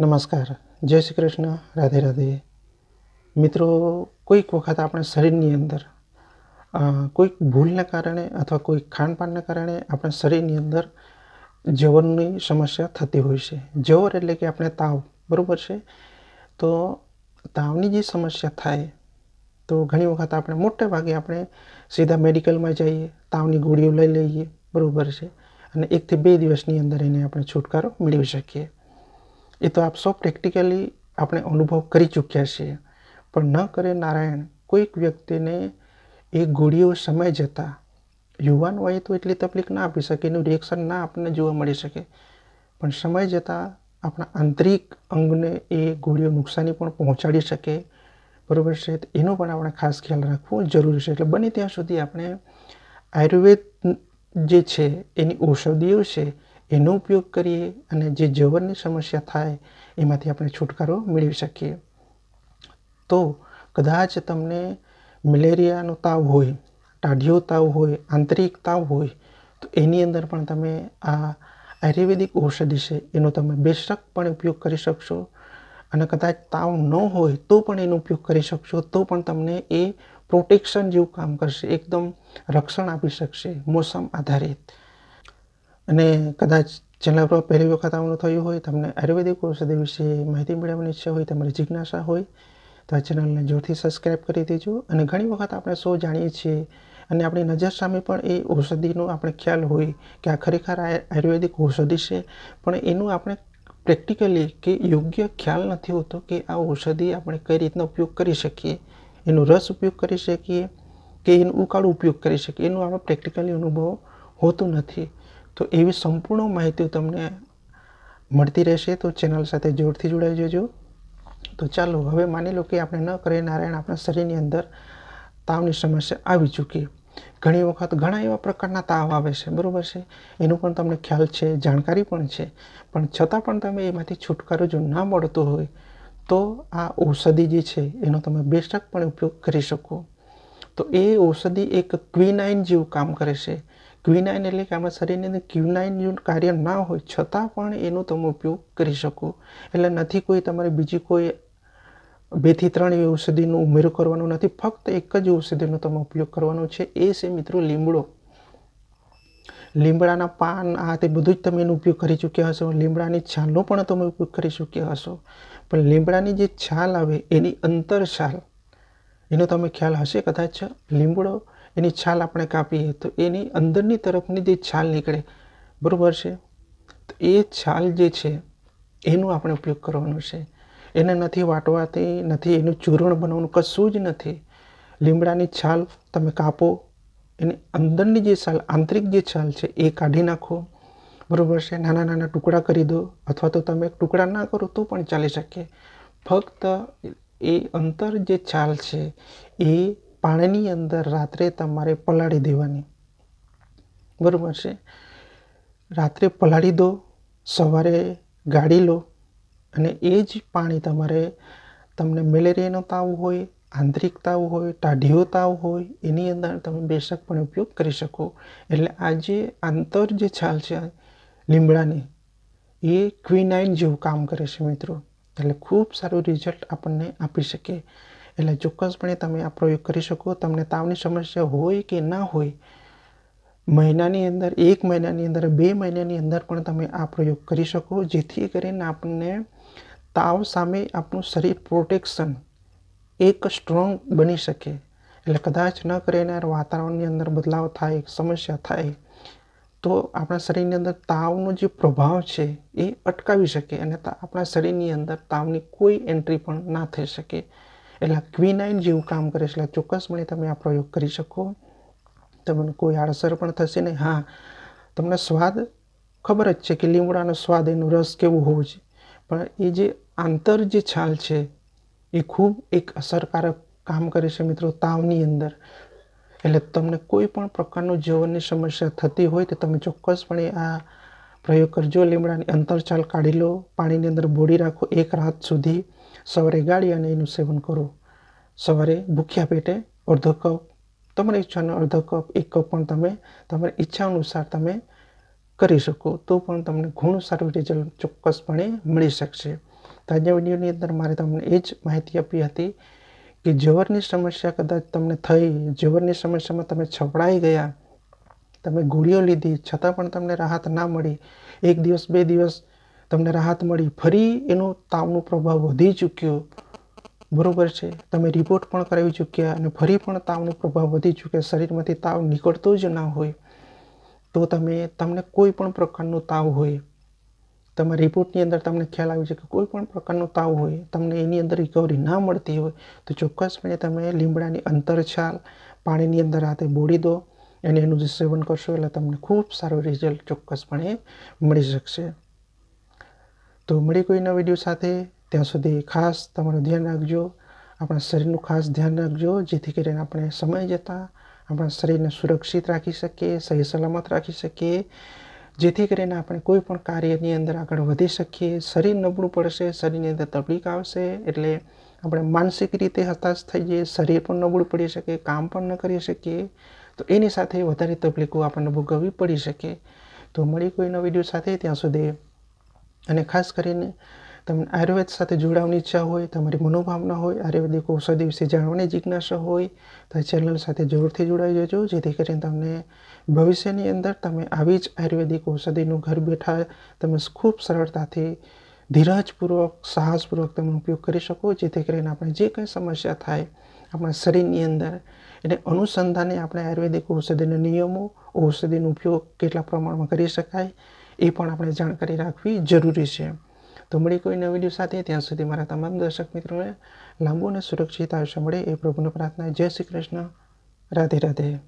નમસ્કાર. જય શ્રી કૃષ્ણ. રાધે રાધે. મિત્રો, કોઈક વખત આપણે શરીરની અંદર કોઈક ભૂલને કારણે અથવા કોઈક ખાનપાનને કારણે આપણા શરીરની અંદર જવરની સમસ્યા થતી હોય છે. જવર એટલે કે આપણે તાવ, બરાબર છે? તો તાવની જે સમસ્યા થાય, તો ઘણી વખત આપણે મોટે ભાગે આપણે સીધા મેડિકલમાં જઈએ, તાવની ગોળીઓ લઈ લઈએ, બરાબર છે? અને એકથી બે દિવસની અંદર એને આપણે છુટકારો મેળવી શકીએ. એ તો આપ સૌ પ્રેક્ટિકલી આપણે અનુભવ કરી ચૂક્યા છીએ. પણ ન કરે નારાયણ, કોઈક વ્યક્તિને એ ગોળીઓ સમય જતાં યુવાન હોય તો એટલી તકલીફ ના આપી શકે, એનું રિએક્શન ના આપણને જોવા મળી શકે. પણ સમય જતાં આપણા આંતરિક અંગને એ ગોળીઓ નુકસાની પણ પહોંચાડી શકે. બરાબર છે? એનો પણ આપણે ખાસ ખ્યાલ રાખવો જરૂરી છે. એટલે બને ત્યાં સુધી આપણે આયુર્વેદ જે છે, એની ઔષધિઓ છે એનો ઉપયોગ કરીએ અને જે જવરની સમસ્યા થાય, એમાંથી આપણે છુટકારો મેળવી શકીએ. તો કદાચ તમને મેલેરિયાનો તાવ હોય ટાઢિયો તાવ હોય, આંતરિક તાવ હોય, તો એની અંદર પણ તમે આ આયુર્વેદિક ઔષધિ છે, એનો તમે બેશકપણે ઉપયોગ કરી શકશો. અને કદાચ તાવ ન હોય, તો પણ એનો ઉપયોગ કરી શકશો, તો પણ તમને એ પ્રોટેક્શન જેવું કામ કરશે, એકદમ રક્ષણ આપી શકશે, મોસમ આધારિત. અને કદાચ ચેનલ પર પહેલી વખત આવવાનું થયું હોય, તમને આયુર્વેદિક ઔષધિ વિશે માહિતી મેળવવાની ઈચ્છા હોય, તમારી જિજ્ઞાસા હોય, તો આ ચેનલને જોરથી સબસ્ક્રાઈબ કરી દેજો. અને ઘણી વખત આપણે સૌ જાણીએ છીએ અને આપણી નજર સામે પણ એ ઔષધિનો આપણે ખ્યાલ હોય કે આ ખરેખર આયુર્વેદિક ઔષધિ છે. પણ એનું આપણે પ્રેક્ટિકલી કે યોગ્ય ખ્યાલ નથી હોતો કે આ ઔષધિ આપણે કઈ રીતનો ઉપયોગ કરી શકીએ, એનો રસ ઉપયોગ કરી શકીએ કે એનો ઉકાળો ઉપયોગ કરી શકીએ. એનો આપણે પ્રેક્ટિકલી અનુભવ હોતું નથી. તો એવી સંપૂર્ણ માહિતી તમને મળતી રહેશે તો ચેનલ સાથે જોરથી જોડાઈ જજો. તો ચાલો, હવે માની લો કે આપણે ન કરીએ નારાયણ આપણા શરીરની અંદર તાવની સમસ્યા આવી ચૂકી. ઘણી વખત ઘણા એવા પ્રકારના તાવ આવે છે, બરાબર છે? એનું પણ તમને ખ્યાલ છે, જાણકારી પણ છે. પણ છતાં પણ તમે એમાંથી છુટકારો જો ના મળતો હોય, તો આ ઔષધિ જે છે, એનો તમે બેશક પણ ઉપયોગ કરી શકો. તો એ ઔષધિ એક ક્વિનાઇન જેવું કામ કરે છે. ક્વિનાઇન એટલે કે આપણા શરીરની અંદર ક્વિનાઇન કાર્ય ના હોય, છતાં પણ એનો તમે ઉપયોગ કરી શકો. એટલે નથી કોઈ તમારે બીજી કોઈ બેથી ત્રણ એવી ઔષધિનો ઉમેરો કરવાનો નથી, ફક્ત એક જ ઔષધિનો તમે ઉપયોગ કરવાનો છે. એ છે મિત્રો લીમડો. લીમડાના પાન, આ તે બધું જ તમે એનો ઉપયોગ કરી ચૂક્યા હશો. લીમડાની છાલનો પણ તમે ઉપયોગ કરી ચૂક્યા હશો. પણ લીમડાની જે છાલ આવે, એની અંતર છાલ, એનો તમે ખ્યાલ હશે કદાચ? લીમડો એની છાલ આપણે કાપીએ તો એની અંદરની તરફની જે છાલ નીકળે, બરાબર છે? તો એ છાલ જે છે, એનો આપણે ઉપયોગ કરવાનો છે. એને નથી વાટવાથી નથી એનું ચૂર્ણ બનાવવાનું, કશું જ નથી. લીમડાની છાલ તમે કાપો, એની અંદરની જે છાલ, આંતરિક જે છાલ છે, એ કાઢી નાખો, બરાબર છે? નાના નાના ટુકડા કરી દો, અથવા તો તમે ટુકડા ના કરો તો પણ ચાલી શકે. ફક્ત એ અંતર જે છાલ છે, એ પાણીની અંદર રાત્રે તમારે પલાળી દેવાની. બરાબર છે? રાત્રે પલાળી દો, સવારે ગાળી લો અને એ જ પાણી તમારે, તમને મેલેરિયાનો તાવ હોય, આંતરિક તાવ હોય, ટાઢીઓ તાવ હોય, એની અંદર તમે બેશક પણ ઉપયોગ કરી શકો. એટલે આ જે આંતર જે છાલ છે લીમડાની, એ ક્વિનાઇન જેવું કામ કરે છે મિત્રો. એટલે ખૂબ સારું રિઝલ્ટ આપણને આપી શકે. એટલે ચોક્કસપણે તમે આ પ્રયોગ કરી શકો. તમને તાવની સમસ્યા હોય કે ના હોય, મહિનાની અંદર, એક મહિનાની અંદર, બે મહિનાની અંદર પણ તમે આ પ્રયોગ કરી શકો, જેથી કરીને આપણને તાવ સામે આપણું શરીર પ્રોટેક્શન એક સ્ટ્રોંગ બની શકે. એટલે કદાચ ન કરીને વાતાવરણની અંદર બદલાવ થાય સમસ્યા થાય, તો આપણા શરીરની અંદર તાવનો જે પ્રભાવ છે એ અટકાવી શકે અને આપણા શરીરની અંદર તાવની કોઈ એન્ટ્રી પણ ના થઈ શકે. એટલે ક્વિનાઇન જેવું કામ કરે છે, એટલે ચોક્કસપણે તમે આ પ્રયોગ કરી શકો. તમને કોઈ આડઅસર પણ થશે નહીં. હા, તમને સ્વાદ ખબર જ છે કે લીમડાનો સ્વાદ, એનો રસ કેવો હોવો છે પણ એ જે આંતર જે છાલ છે, એ ખૂબ એક અસરકારક કામ કરે છે મિત્રો તાવની અંદર. એટલે તમને કોઈ પણ પ્રકારનું જીવનની સમસ્યા થતી હોય તો તમે ચોક્કસપણે આ પ્રયોગ કરજો, લીમડાની અંતરચાલ કાઢી લો, પાણીની અંદર બોડી રાખો એક રાત સુધી. સવારે ગાળી અને એનું સેવન કરો. સવારે ભૂખ્યા પેટે અડધો કપ, તમારી ઈચ્છાનો અડધો કપ, એક કપ પણ તમે તમારી ઈચ્છા અનુસાર તમે કરી શકો, તો પણ તમને ઘણું સારું રિઝલ્ટ ચોક્કસપણે મળી શકશે. તાજા વિડીયોની અંદર મારે તમને એ જ માહિતી આપી હતી કે જવરની સમસ્યા કદાચ તમને થઈ, જવરની સમસ્યામાં તમે છપડાઈ ગયા તમે ગોળીઓ લીધી, છતાં પણ તમને રાહત ના મળી. એક દિવસ, બે દિવસ તમને રાહત મળી. ફરી એનો તાવનો પ્રભાવ વધી ચૂક્યો. બરોબર છે. તમે રિપોર્ટ પણ કરાવી ચૂક્યા અને ફરી પણ તાવનો પ્રભાવ વધી ચૂક્યો. શરીરમાંથી તાવ નીકળતો જ ના હોય. તો તમે, તમને કોઈ પણ પ્રકારનો તાવ હોય તમારા રિપોર્ટની અંદર તમને ખ્યાલ આવી છે કે કોઈ પણ પ્રકારનો તાવ હોય, તમને એની અંદર રિકવરી ના મળતી હોય, તો ચોક્કસપણે તમે લીમડાની અંતરછાલ પાણીની અંદર હાથે બોળી દો. અને એનું જે સેવન કરશો એટલે તમને ખૂબ સારો રિઝલ્ટ ચોક્કસપણે મળી શકશે. તો મળી કોઈના વીડિયો સાથે. ત્યાં સુધી ખાસ તમારું ધ્યાન રાખજો. આપણા શરીરનું ખાસ ધ્યાન રાખજો, જેથી કરીને આપણે સમય જતાં આપણા શરીરને સુરક્ષિત રાખી શકીએ, સહી સલામત રાખી શકીએ, જેથી કરીને આપણે કોઈ પણ કાર્યની અંદર આગળ વધી શકીએ. શરીર નબળું પડશે, શરીરની અંદર તકલીફ આવશે, એટલે આપણે માનસિક રીતે હતાશ થઈ જઈએ, શરીર પણ નબળું પડી શકે, કામ પણ ન કરી શકીએ. તો એની સાથે વધારે તકલીફો આપણને ભોગવવી પડી શકે. તો મળી કોઈના વીડિયો સાથે. ત્યાં સુધી અને ખાસ કરીને તમને આયુર્વેદ સાથે જોડાવાની ઈચ્છા હોય, તમારી મનોભાવના હોય, આયુર્વેદિક ઔષધિ વિશે જાણવાની જિજ્ઞાસા હોય, તો ચેનલ સાથે જરૂરથી જોડાઈ જજો. જેથી કરીને તમને ભવિષ્યની અંદર તમે આવી જ આયુર્વેદિક ઔષધિનું ઘર બેઠા તમે ખૂબ સરળતાથી ધીરજપૂર્વક, સાહસપૂર્વક તમે ઉપયોગ કરી શકો. જેથી કરીને આપણે જે કંઈ સમસ્યા થાય આપણા શરીરની અંદર એને અનુસંધાને આપણે આયુર્વેદિક ઔષધિના નિયમો, ઔષધિનો ઉપયોગ કેટલા પ્રમાણમાં કરી શકાય, એ પણ આપણે જાણકારી રાખવી જરૂરી છે. તો મળી નવી વીડિયો સાથે. ત્યાં સુધી મારા તમામ દર્શક મિત્રોને લાંબુ અને સુરક્ષિત આયુષ્ય મળે એ પ્રભુને પ્રાર્થના. જય શ્રી કૃષ્ણ. રાધે રાધે.